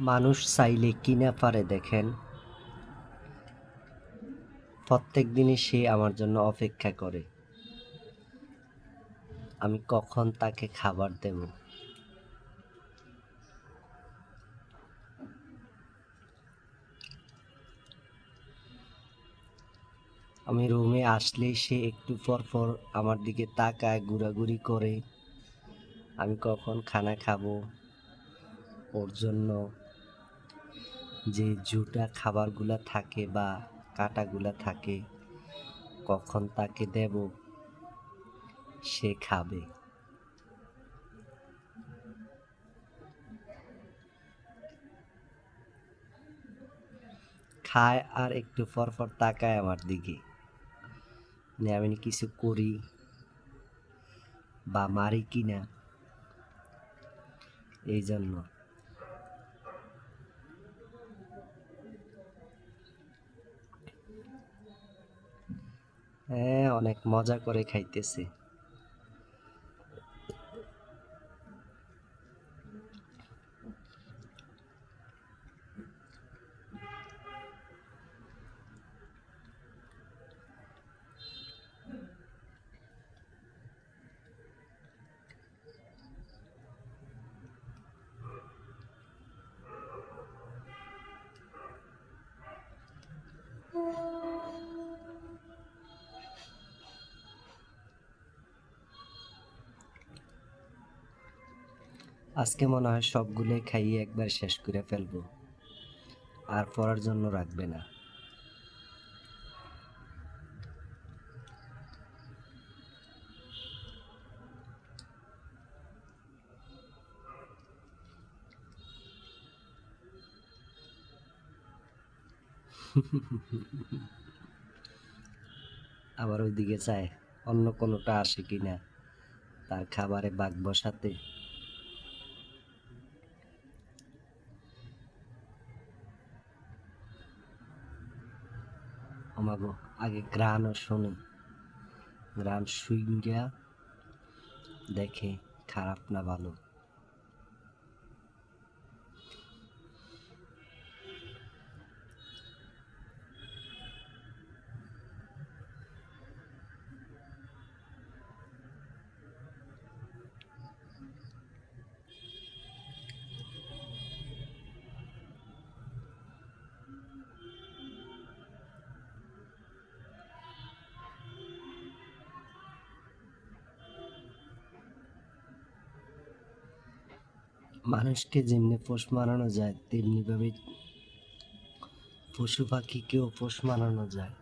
মানুষ চাইলে কি না পারে দেখেন। প্রত্যেক দিনই সে আমার জন্য অপেক্ষা করে। আমি কখন তাকে খাবার দেব? আমি রুমে আসলেই সে একটু পর পর আমার দিকে তাকায়, ঘোরাঘুরি করে। আমি কখন খানা খাব? ওর জন্য যে জুটা খাবারগুলা থাকে বা কাটাগুলা থাকে, কখন তাকে দেব? সে খাবে। খায় আর একটু পর পর তাকায় আমার দিকে। যে আমি কিছু করি বা মারি কিনা? এই জন্য। হ্যাঁ অনেক মজা করে খাইতেছে। আজকে মনে হয় সবগুলোই খাইয়ে একবার শেষ করে ফেলব। আর পড়ার জন্য রাখবে না। আবার ওইদিকে চায় অন্য কোনোটা আসে কিনা, তার খাবারে বাঘ বসাতে। আমাগো আগে গ্রানও শুনি। গ্রান শুইঙ্গা দেখে খারাপ না ভালো। মানুষকে যেমনি পোষ মানানো যায় তেমনিভাবে পশু পাখিকেও পোষ মানানো যায়।